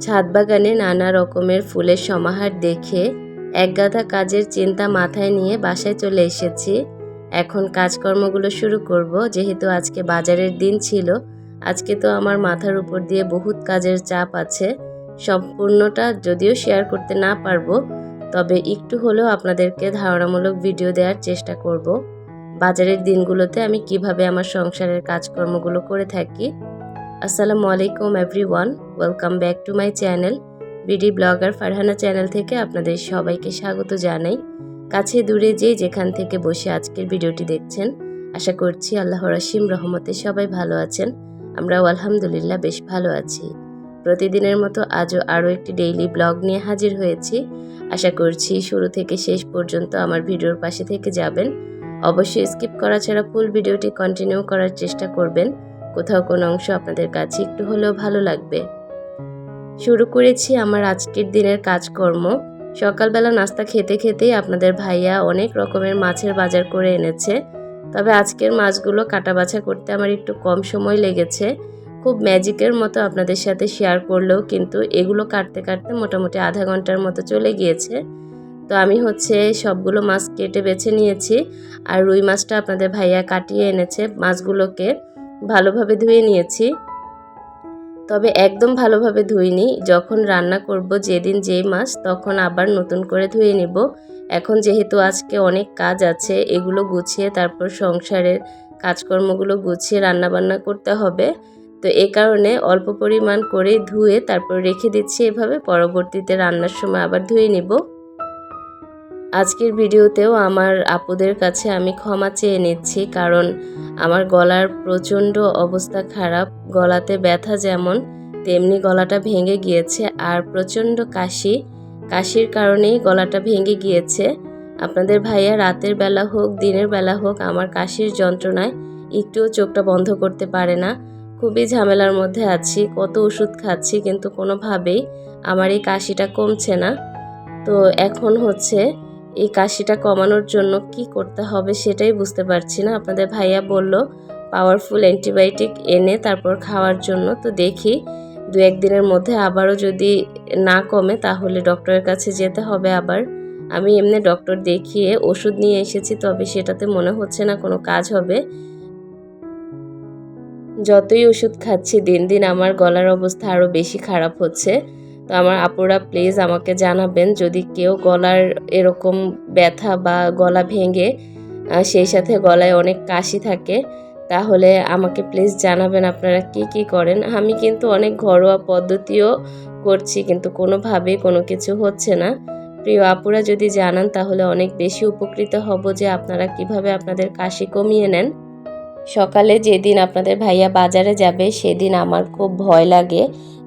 ছাদ বাগানে নানা রকমের ফুলের সমাহার দেখে একগাদা কাজের চিন্তা মাথায় নিয়ে বাসায় চলে এসেছি। এখন কাজকর্মগুলো শুরু করব। যেহেতু আজকে বাজারের দিন ছিল, আজকে তো আমার মাথার উপর দিয়ে বহুত কাজের চাপ আছে। সম্পূর্ণটা যদিও শেয়ার করতে না পারব, তবে একটু হলেও আপনাদেরকে ধারণামূলক ভিডিও দেওয়ার চেষ্টা করব। বাজারের দিনগুলোতে আমি কীভাবে আমার সংসারের কাজকর্মগুলো করে থাকি আসসালামু আলাইকুম everyone, welcome back to my channel BD blogger Farhana channel থেকে আপনাদের সবাইকে স্বাগত জানাই। কাছে দূরে যে যেখান থেকে বসে আজকের ভিডিওটি দেখছেন, আশা করছি আল্লাহ রসিম রহমতে সবাই ভালো আছেন, আমরাও আলহামদুলিল্লাহ বেশ ভালো আছি। প্রতিদিনের মতো আজও আরও একটি ডেইলি ব্লগ নিয়ে হাজির হয়েছি। আশা করছি শুরু থেকে শেষ পর্যন্ত আমার ভিডিওর পাশে থেকে যাবেন। অবশ্যই স্কিপ করা ছাড়া ফুল ভিডিওটি কন্টিনিউ করার চেষ্টা করবেন। কোথাও কোনো অংশ আপনাদের কাছে একটু হলেও ভালো লাগবে। শুরু করেছি আমার আজকের দিনের কাজকর্ম। সকালবেলা নাস্তা খেতে খেতেই আপনাদের ভাইয়া অনেক রকমের মাছের বাজার করে এনেছে। তবে আজকের মাছগুলো কাটা বাছা করতে আমার একটু কম সময় লেগেছে। খুব ম্যাজিকের মতো আপনাদের সাথে শেয়ার করলেও কিন্তু এগুলো কাটতে কাটতে মোটামুটি আধা ঘণ্টার মতো চলে গিয়েছে। তো আমি হচ্ছে সবগুলো মাছ কেটে বেছে নিয়েছি। আর রুই মাছটা আপনাদের ভাইয়া কাটিয়ে এনেছে মাছগুলোকে। ভালোভাবে ধুয়ে নিয়েছি। তবে একদম ভালোভাবে ধুইনি। যখন রান্না করব যেদিন যেই মাছ তখন আবার নতুন করে ধুয়ে নিব। এখন যেহেতু আজকে অনেক কাজ আছে, এগুলো গুছিয়ে তারপর সংসারের কাজকর্মগুলো গুছিয়ে রান্নাবান্না করতে হবে। তো এ কারণে অল্প পরিমাণ করে ধুয়ে তারপর রেখে দিচ্ছি এভাবে। পরবর্তীতে রান্নার সময় আবার ধুয়ে নিব। আজকের ভিডিওতেও আমার আপুদের কাছে আমি ক্ষমা চেয়ে নিচ্ছি, কারণ আমার গলার প্রচণ্ড অবস্থা খারাপ, গলাতে ব্যথা যেমন, তেমনি গলাটা ভেঙে গিয়েছে আর প্রচণ্ড কাশি। কাশির কারণেই গলাটা ভেঙে গিয়েছে। আপনাদের ভাইয়া রাতের বেলা হোক, দিনের বেলা হোক, আমার কাশির যন্ত্রণায় একটুও চোখটা বন্ধ করতে পারে না। খুবই ঝামেলার মধ্যে আছি, কত ওষুধ খাচ্ছি কিন্তু কোনোভাবেই আমার এই কাশিটা কমছে না। তো এখন হচ্ছে কাশিটা কমানোর জন্য কি করতে হবে সেটাই বুঝতে পারছি না। আপনাদের ভাইয়া বলল পাওয়ারফুল অ্যান্টিবায়োটিক এনে তারপর খাওয়ার জন্য। তো দেখি দু একদিনের মধ্যে আবারও যদি না কমে তাহলে ডক্টরের কাছে যেতে হবে আবার। আমি এমনি ডক্টর দেখিয়ে ওষুধ নিয়ে এসেছি, তবে সেটাতে মনে হচ্ছে না কোনো কাজ হবে। যতই ওষুধ খাচ্ছি, দিন দিন আমার গলার অবস্থা আরও বেশি খারাপ হচ্ছে। তো আমার আপুরা প্লিজ আমাকে জানাবেন যদি কেউ গলার এরকম ব্যথা বা গলা ভেঙে সেই সাথে গলায় অনেক কাশি থাকে, তাহলে আমাকে প্লিজ জানাবেন আপনারা কি কি করেন। আমি কিন্তু অনেক ঘরোয়া পদ্ধতিও করছি কিন্তু কোনোভাবেই কোনো কিছু হচ্ছে না। প্রিয় আপুরা যদি জানান তাহলে অনেক বেশি উপকৃত হব যে আপনারা কীভাবে আপনাদের কাশি কমিয়ে নেন। সকালে যেদিন আপনাদের ভাইয়া বাজারে যাবে সেদিন আমার খুব ভয় লাগে।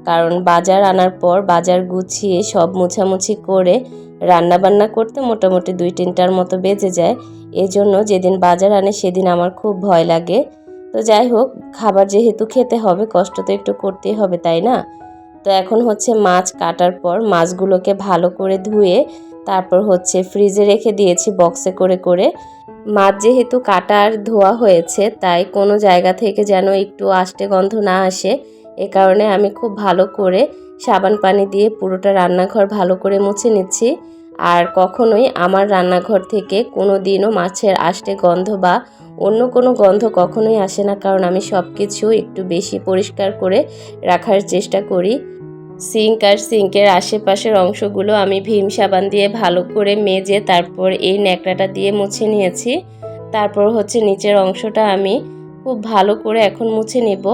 কারণ বাজার আনার পর বাজার গুছিয়ে সব মুছামুছি করে রান্না বান্না করতে মোটামুটি দুই তিনটার মতো বেজে যায়। এজন্য যেদিন বাজার আনে সেদিন আমার খুব ভয় লাগে। তো যাই হোক, খাবার যেহেতু খেতে হবে, কষ্ট তো একটু করতেই হবে, তাই না? তো এখন হচ্ছে মাছ কাটার পর মাছগুলোকে ভালো করে ধুয়ে তারপর হচ্ছে ফ্রিজে রেখে দিয়েছি বক্সে করে করে। মাছ যেহেতু কাটার ধোয়া হয়েছে, তাই কোনো জায়গা থেকে যেন একটু আষ্টে গন্ধ না আসে এ কারণে আমি খুব ভালো করে সাবান পানি দিয়ে পুরোটা রান্নাঘর ভালো করে মুছে নিচ্ছি। আর কখনোই আমার রান্নাঘর থেকে কোনো দিনও মাছের আষ্টে গন্ধ বা অন্য কোনো গন্ধ কখনোই আসে না, কারণ আমি সব কিছু একটু বেশি পরিষ্কার করে রাখার চেষ্টা করি। সিঙ্ক আর সিঙ্কের আশেপাশের অংশগুলো আমি ভীম সাবান দিয়ে ভালো করে মেজে তারপর এই ন্যাকড়াটা দিয়ে মুছে নিয়েছি। তারপর হচ্ছে নিচের অংশটা আমি খুব ভালো করে এখন মুছে নিব।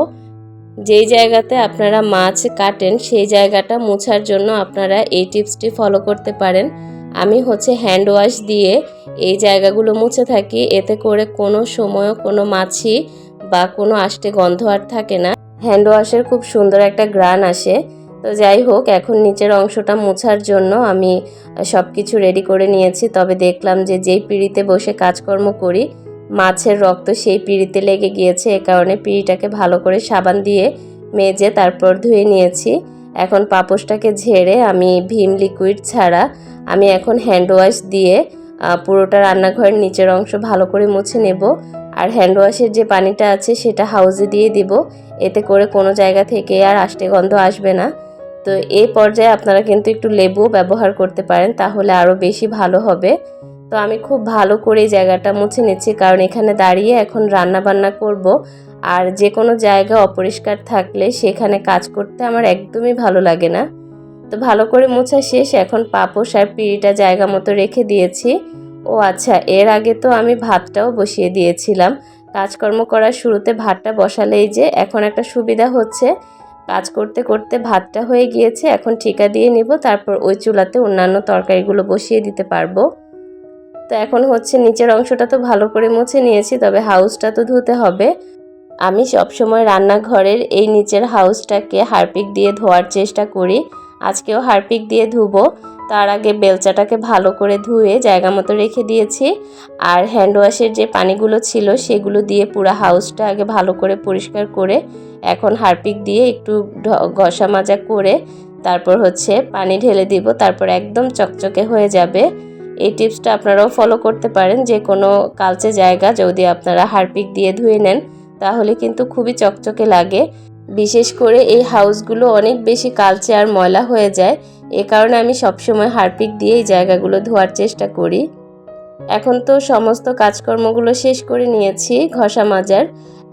যেই জায়গাতে আপনারা মাছ কাটেন, সেই জায়গাটা মোছার জন্য আপনারা এই টিপসটি ফলো করতে পারেন। আমি হচ্ছে হ্যান্ড ওয়াশ দিয়ে এই জায়গাগুলো মুছে থাকি। এতে করে কোনো সময়ও কোনো মাছি বা কোনো আষ্টে গন্ধ আর থাকে না। হ্যান্ড ওয়াশের খুব সুন্দর একটা গ্রান আসে। তো যাই হোক, এখন নিচের অংশটা মোছার জন্য আমি সব কিছু রেডি করে নিয়েছি। তবে দেখলাম যে যেই পিঁড়িতে বসে কাজকর্ম করি মাছের রক্ত সেই পিঁড়িতে লেগে গিয়েছে, এ কারণে পিঁড়িটাকে ভালো করে সাবান দিয়ে মেজে তারপর ধুয়ে নিয়েছি। এখন পাপোশটাকে ঝেড়ে আমি ভীম লিকুইড ছাড়া আমি এখন হ্যান্ড ওয়াশ দিয়ে পুরোটা রান্নাঘরের নিচের অংশ ভালো করে মুছে নেব। আর হ্যান্ড ওয়াশের যে পানিটা আছে সেটা হাউজে দিয়ে দিব। এতে করে কোনো জায়গা থেকে আর আষ্টে গন্ধ আসবে না। তো এই পর্যায়ে আপনারা কিন্তু একটু লেবু ব্যবহার করতে পারেন, তাহলে আরও বেশি ভালো হবে। তো আমি খুব ভালো করে জায়গাটা মুছে নিচ্ছি, কারণ এখানে দাঁড়িয়ে এখন রান্না বান্না করব। আর যে কোনো জায়গা অপরিষ্কার থাকলে সেখানে কাজ করতে আমার একদমই ভালো লাগে না। তো ভালো করে মোছা শেষ, এখন পাপোশ আর পিঁড়িটা জায়গা মতো রেখে দিয়েছি। ও আচ্ছা এর আগে তো আমি ভাতটাও বসিয়ে দিয়েছিলাম। কাজকর্ম করার শুরুতে ভাতটা বসালেই যে এখন একটা সুবিধা হচ্ছে। কাজ করতে করতে ভাতটা হয়ে গিয়েছে, এখন ঠিকা দিয়ে নিব, তারপর ওই চুলাতে অন্যান্য তরকারিগুলো বসিয়ে দিতে পারব। তো এখন হচ্ছে নিচের অংশটা তো ভালো করে মুছে নিয়েছি, তবে হাউসটা তো ধুতে হবে। আমি সবসময় রান্নাঘরের এই নিচের হাউসটাকে হারপিক দিয়ে ধোয়ার চেষ্টা করি। আজকেও হারপিক দিয়ে ধুবো। তার আগে বেলচাটাকে ভালো করে ধুয়ে জায়গা মতো রেখে দিয়েছি। আর হ্যান্ড ওয়াশের যে পানিগুলো ছিল, সেগুলো দিয়ে পুরো হাউসটা আগে ভালো করে পরিষ্কার করে, এখন হারপিক দিয়ে একটু ঘষা মাজা করে, তারপর হচ্ছে পানি ঢেলে দিব। তারপর একদম চকচকে হয়ে যাবে। এই টিপসটা আপনারাও ফলো করতে পারেন, যে কোনো কালচে জায়গা যদি আপনারা হারপিক দিয়ে ধুয়ে নেন, তাহলে কিন্তু খুবই চকচকে লাগে। বিশেষ করে এই হাউসগুলো অনেক বেশি কালচে আর ময়লা হয়ে যায়, এ কারণে আমি সবসময় হারপিক দিয়ে এই জায়গাগুলো ধোয়ার চেষ্টা করি। এখন তো সমস্ত কাজকর্মগুলো শেষ করে নিয়েছি ঘষা মাজার।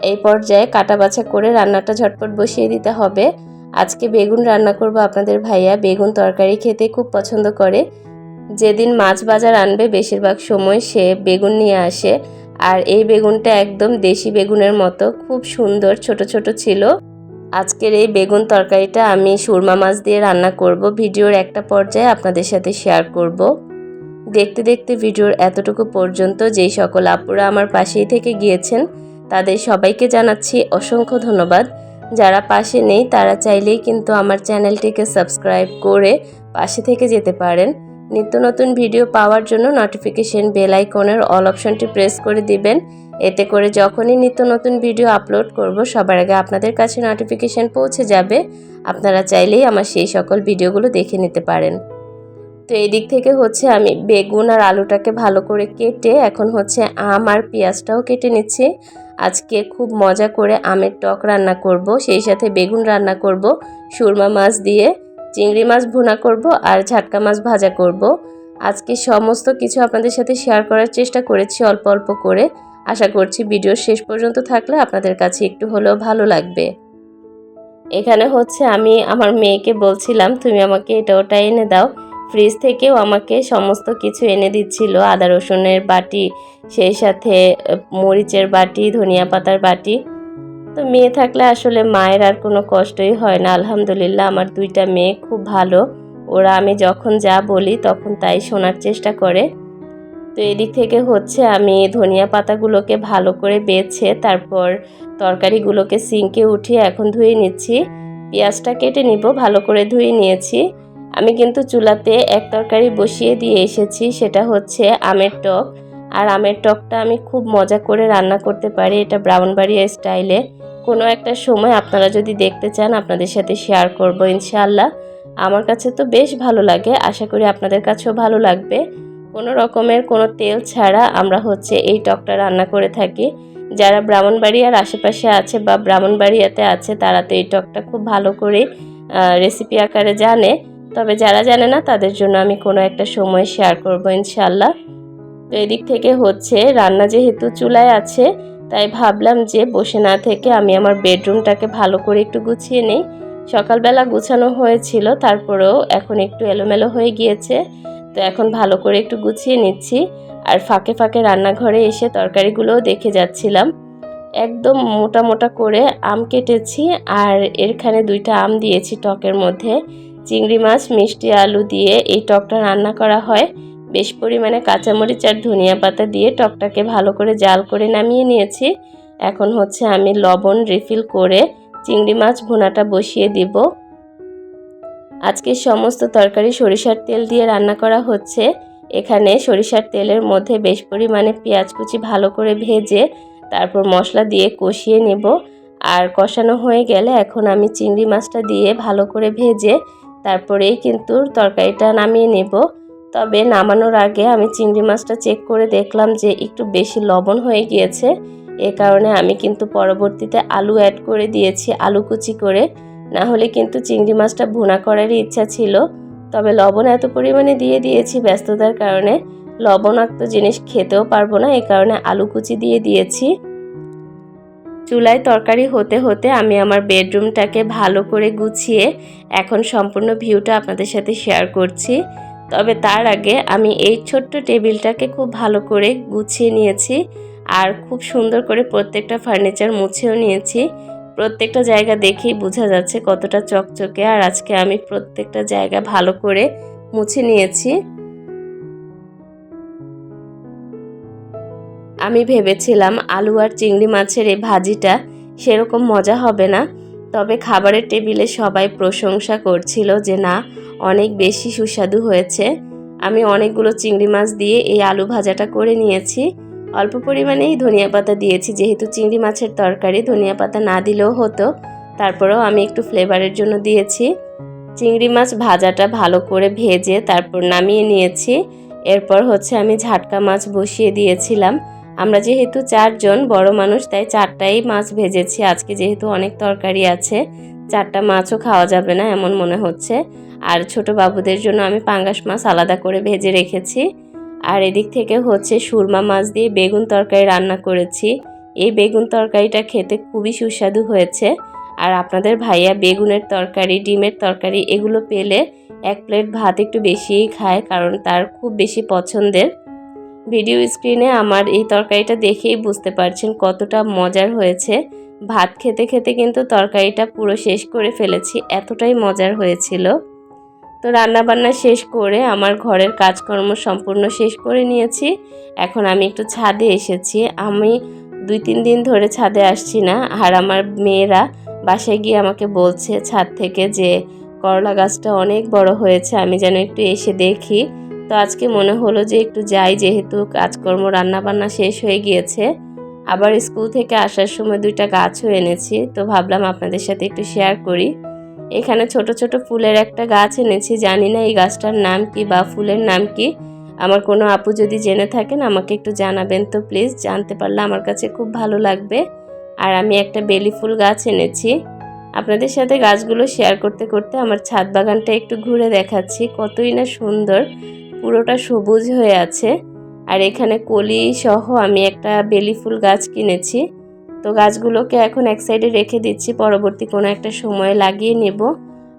এই পর্যায়ে কাটা বাছা করে রান্নাটা ঝটপট বসিয়ে দিতে হবে। আজকে বেগুন রান্না করব আপনাদের ভাইয়া। বেগুন তরকারি খেতে খুব পছন্দ করে। যেদিন মাছ বাজার আনবে, বেশিরভাগ সময় সে বেগুন নিয়ে আসে। আর এই বেগুনটা একদম দেশি বেগুনের মতো, খুব সুন্দর, ছোট ছোট ছিল। আজকের এই বেগুন তরকারিটা আমি সুরমা মাছ দিয়ে রান্না করব। ভিডিওর একটা পর্যায়ে আপনাদের সাথে শেয়ার করব। দেখতে দেখতে ভিডিওর এতটুকু পর্যন্ত যেই সকল আপুরা আমার পাশেই থেকে গিয়েছেন, তাদের সবাইকে জানাচ্ছি অসংখ্য ধন্যবাদ। যারা পাশে নেই, তারা চাইলেই কিন্তু আমার চ্যানেলটিকে সাবস্ক্রাইব করে পাশে থেকে যেতে পারেন। নিত্য নতুন ভিডিও পাওয়ার জন্য নোটিফিকেশন বেল আইকনের অল অপশনটি প্রেস করে দিবেন। এতে করে যখনই নিত্য নতুন ভিডিও আপলোড করব, সবার আগে আপনাদের কাছে নোটিফিকেশন পৌঁছে যাবে। আপনারা চাইলেই আমার সেই সকল ভিডিওগুলো দেখে নিতে পারেন। তো এই দিক থেকে হচ্ছে আমি বেগুন আর আলুটাকে ভালো করে কেটে এখন হচ্ছে আম আর পেঁয়াজটাও কেটে নিচ্ছি। আজকে খুব মজা করে আমের টক রান্না করব, সেই সাথে বেগুন রান্না করব, সুরমা মাছ দিয়ে। চিংড়ি মাছ ভুনা করব আর ঝাটকা মাছ ভাজা করব। আজকে সমস্ত কিছু আপনাদের সাথে শেয়ার করার চেষ্টা করেছি অল্প অল্প করে। আশা করছি ভিডিও শেষ পর্যন্ত থাকলে আপনাদের কাছে একটু হলেও ভালো লাগবে। এখানে হচ্ছে আমি আমার মেয়েকে বলছিলাম, তুমি আমাকে এটা ওটা এনে দাও। ফ্রিজ থেকেও আমাকে সমস্ত কিছু এনে দিচ্ছিল। আদা রসুনের বাটি, সেই সাথে মরিচের বাটি, ধনিয়া পাতার বাটি। তো মেয়ে থাকলে আসলে মায়ের আর কোনো কষ্টই হয় না। আলহামদুলিল্লাহ, আমার দুইটা মেয়ে খুব ভালো। ওরা আমি যখন যা বলি তখন তাই শোনার চেষ্টা করে। তো এদিক থেকে হচ্ছে আমি ধনিয়া পাতাগুলোকে ভালো করে বেছে, তারপর তরকারিগুলোকে সিঙ্কে উঠিয়ে এখন ধুয়ে নিচ্ছি। পেঁয়াজটা কেটে নিব, ভালো করে ধুয়ে নিয়েছি। আমি কিন্তু চুলাতে এক তরকারি বসিয়ে দিয়ে এসেছি, সেটা হচ্ছে আমের টক। আর আমের টকটা আমি খুব মজা করে রান্না করতে পারি, এটা ব্রাউনবাড়িয়া স্টাইলে। কোনো একটা সময় আপনারা যদি দেখতে চান, আপনাদের সাথে শেয়ার করব ইনশাআল্লাহ। আমার কাছে তো বেশ ভালো লাগে, আশা করি আপনাদের কাছেও ভালো লাগবে। কোনো রকমের কোনো তেল ছাড়া আমরা হচ্ছে এই টকটা রান্না করে থাকি। যারা ব্রাহ্মণবাড়িয়ার আশেপাশে আছে বা ব্রাহ্মণবাড়িয়াতে আছে, তারা তো এই টকটা খুব ভালো করে রেসিপি আকারে জানে। তবে যারা জানে না, তাদের জন্য আমি কোনো একটা সময় শেয়ার করব ইনশাল্লাহ তো এদিক থেকে হচ্ছে, রান্না যেহেতু চুলায় আছে তাই ভাবলাম যে বসে না থেকে আমি আমার বেডরুমটাকে ভালো করে একটু গুছিয়ে নিই। সকালবেলা গুছানো হয়েছিল, তারপরেও এখন একটু এলোমেলো হয়ে গিয়েছে। তো এখন ভালো করে একটু গুছিয়ে নিচ্ছি। আর ফাঁকে ফাঁকে রান্নাঘরে এসে তরকারিগুলোও দেখে যাচ্ছিলাম। একদম মোটা মোটা করে আম কেটেছি আর এরখানে দুইটা আম দিয়েছি টকের মধ্যে। চিংড়ি মাছ, মিষ্টি আলু দিয়ে এই টকটা রান্না করা হয়। বেশ পরিমাণে কাঁচামরিচ আর ধনিয়া পাতা দিয়ে টকটাকে ভালো করে জাল করে নামিয়ে নিয়েছি। এখন হচ্ছে আমি লবণ রিফিল করে চিংড়ি মাছ ভুনাটা বসিয়ে দিব। আজকে সমস্ত তরকারি সরিষার তেল দিয়ে রান্না করা হচ্ছে। এখানে সরিষার তেলের মধ্যে বেশ পরিমাণে পেঁয়াজ কুচি ভালো করে ভেজে তারপর মশলা দিয়ে কষিয়ে নেব। আর কষানো হয়ে গেলে এখন আমি চিংড়ি মাছটা দিয়ে ভালো করে ভেজে তারপরেই কিন্তু তরকারিটা নামিয়ে নেব। তবে নামানোর আগে আমি চিংড়ি মাছটা চেক করে দেখলাম যে একটু বেশি লবণ হয়ে গিয়েছে। এ কারণে আমি কিন্তু পরবর্তীতে আলু অ্যাড করে দিয়েছি, আলু কুচি করে। না হলে কিন্তু চিংড়ি মাছটা ভুনা করারই ইচ্ছা ছিল। তবে লবণ এত পরিমাণে দিয়ে দিয়েছি ব্যস্ততার কারণে। লবণাক্ত জিনিস খেতেও পারব না, এ কারণে আলু কুচি দিয়ে দিয়েছি। চুলায় তরকারি হতে হতে আমি আমার বেডরুমটাকে ভালো করে গুছিয়ে এখন সম্পূর্ণ ভিউটা আপনাদের সাথে শেয়ার করছি। তবে তার আগে আমি এই ছোট্ট টেবিলটাকে খুব ভালো করে গুছিয়ে নিয়েছি আর খুব সুন্দর করে প্রত্যেকটা ফার্নিচার মুছেও নিয়েছি। প্রত্যেকটা জায়গা দেখেই বোঝা যাচ্ছে কতটা চকচকে আর আজকে আমি প্রত্যেকটা জায়গা ভালো করে মুছে নিয়েছি। আমি ভেবেছিলাম আলু আর চিংড়ি মাছের এই ভাজিটা সেরকম মজা হবে না। তবে খাবারের টেবিলে সবাই প্রশংসা করছিল যে না, অনেক বেশি সুস্বাদু হয়েছে। আমি অনেকগুলো চিংড়ি মাছ দিয়ে এই আলু ভাজাটা করে নিয়েছি। অল্প পরিমাণেই ধনিয়া পাতা দিয়েছি, যেহেতু চিংড়ি মাছের তরকারি ধনিয়া পাতা না দিলেও হতো। তারপরেও আমি একটু ফ্লেভারের জন্য দিয়েছি। চিংড়ি মাছ ভাজাটা ভালো করে ভেজে তারপর নামিয়ে নিয়েছি। এরপর হচ্ছে আমি ঝাটকা মাছ বসিয়ে দিয়েছিলাম। আমরা যেহেতু চারজন, বড় মানুষ, তাই চারটাই মাছ ভেজেছি। আজকে যেহেতু অনেক তরকারি আছে, চারটা মাছও খাওয়া যাবে না এমন মনে হচ্ছে। আর ছোট বাবুদের জন্য আমি পাঙ্গাস মাছ আলাদা করে ভেজে রেখেছি। আর এদিক থেকে হচ্ছে সুরমা মাছ দিয়ে বেগুন তরকারি রান্না করেছি। এই বেগুন তরকারিটা খেতে খুবই সুস্বাদু হয়েছে। আর আপনাদের ভাইয়া বেগুনের তরকারি, ডিমের তরকারি, এগুলো পেলে এক প্লেট ভাত একটু বেশিই খায়, কারণ তার খুব বেশি পছন্দের। ভিডিও স্ক্রিনে আমার এই তরকারিটা দেখেই বুঝতে পারছেন কতটা মজার হয়েছে। ভাত খেতে খেতে কিন্তু তরকারিটা পুরো শেষ করে ফেলেছি, এতটাই মজার হয়েছিল। তো রান্নাবান্না শেষ করে আমার ঘরের কাজকর্ম সম্পূর্ণ শেষ করে নিয়েছি। এখন আমি একটু ছাদে এসেছি। আমি দুই তিন দিন ধরে ছাদে আসছি না, আর আমার মেয়েরা বাসায় গিয়ে আমাকে বলছে ছাদ থেকে যে করলা গাছটা অনেক বড় হয়েছে, আমি যেন একটু এসে দেখি। তো আজকে মনে হলো যে একটু যাই, যেহেতু কাজকর্ম, রান্নাবান্না শেষ হয়ে গিয়েছে। আবার স্কুল থেকে আসার সময় দুইটা গাছও এনেছি, তো ভাবলাম আপনাদের সাথে একটু শেয়ার করি। এখানে ছোট ছোট ফুলের একটা গাছ এনেছি, জানি না এই গাছটার নাম কি বা ফুলের নাম কি। আমার কোনো আপু যদি জেনে থাকেন, আমাকে একটু জানাবেন। তো প্লিজ জানতে পারলে আমার কাছে খুব ভালো লাগবে। আর আমি একটা বেলি ফুল গাছ এনেছি। আপনাদের সাথে গাছগুলো শেয়ার করতে করতে আমার ছাদ বাগানটা একটু ঘুরে দেখাচ্ছি, কতই না সুন্দর। পুরোটা সবুজ হয়ে আছে। আর এখানে কলি সহ আমি একটা বেলি ফুল গাছ কিনেছি। তো গাছগুলোকে এখন এক সাইডে রেখে দিচ্ছি, পরবর্তী কোনো একটা সময় লাগিয়ে নেব।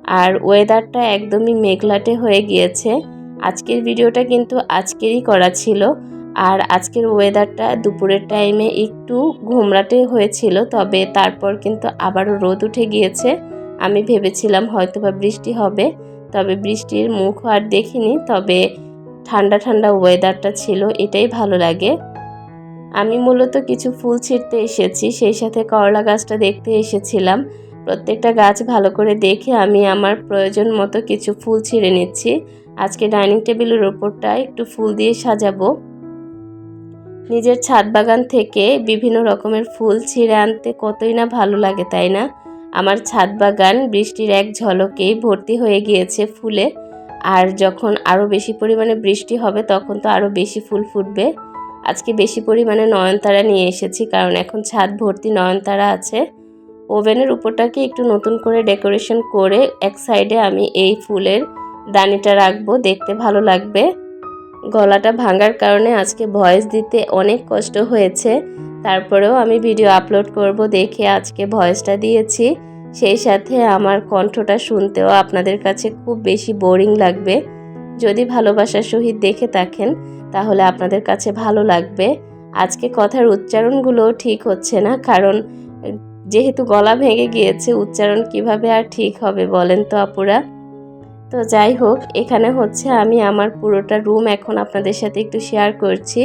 আর ওয়েদারটা একদমই মেঘলাটে হয়ে গিয়েছে। আজকের ভিডিওটা কিন্তু আজকেরই করা ছিল। আর আজকের ওয়েদারটা দুপুরের টাইমে একটু ঘুমরাটে হয়েছিল, তবে তারপর কিন্তু আবারও রোদ উঠে গিয়েছে। আমি ভেবেছিলাম হয়তো বা বৃষ্টি হবে, তবে বৃষ্টির মুখ আর দেখিনি। তবে ঠান্ডা ঠান্ডা ওয়েদারটা ছিল, এটাই ভালো লাগে। আমি মূলত কিছু ফুল ছিঁড়তে এসেছি, সেই সাথে করলা গাছটা দেখতে এসেছিলাম। প্রত্যেকটা গাছ ভালো করে দেখে আমি আমার প্রয়োজন মতো কিছু ফুল ছিঁড়ে নিচ্ছি। আজকে ডাইনিং টেবিলের ওপরটা একটু ফুল দিয়ে সাজাবো। নিজের ছাদ বাগান থেকে বিভিন্ন রকমের ফুল ছিঁড়ে আনতে কতই না ভালো লাগে, তাই না? আমার ছাদ বাগান বৃষ্টির এক ঝলকেই ভর্তি হয়ে গিয়েছে ফুলে। আর যখন আরও বেশি পরিমাণে বৃষ্টি হবে, তখন তো আরও বেশি ফুল ফুটবে। আজকে বেশি পরিমাণে নয়নতারা নিয়ে এসেছি, কারণ এখন ছাদ ভর্তি নয়নতারা আছে। ওভেনের উপরটাকে একটু নতুন করে ডেকোরেশন করে এক সাইডে আমি এই ফুলের দানিটা রাখব, দেখতে ভালো লাগবে। গলাটা ভাঙার কারণে আজকে ভয়েস দিতে অনেক কষ্ট হয়েছে। তারপরেও আমি ভিডিও আপলোড করব দেখে আজকে ভয়েসটা দিয়েছি। সেই সাথে আমার কণ্ঠটা শুনতেও আপনাদের কাছে খুব বেশি বোরিং লাগবে। যদি ভালোবাসার সহিত দেখে থাকেন, তাহলে আপনাদের কাছে ভালো লাগবে। আজকে কথার উচ্চারণগুলো ঠিক হচ্ছে না, কারণ, যেহেতু গলা ভেঙে গিয়েছে, উচ্চারণ কীভাবে আর ঠিক হবে বলেন তো আপুরা? তো যাই হোক, এখানে হচ্ছে আমি আমার পুরোটা রুম এখন আপনাদের সাথে একটু শেয়ার করছি।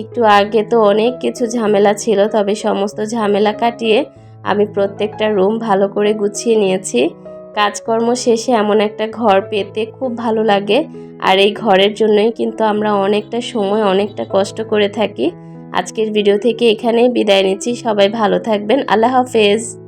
একটু আগে তো অনেক কিছু ঝামেলা ছিল, তবে সমস্ত ঝামেলা কাটিয়ে আমি প্রত্যেকটা রুম ভালো করে গুছিয়ে নিয়েছি। কাজকর্ম শেষে এমন একটা ঘর পেতে খুব ভালো লাগে। আর এই ঘরের জন্যই কিন্তু আমরা অনেকটা সময়, অনেকটা কষ্ট করে থাকি। আজকের ভিডিও থেকে এখানেই বিদায় নিচ্ছি। সবাই ভালো থাকবেন। আল্লাহ হাফেজ।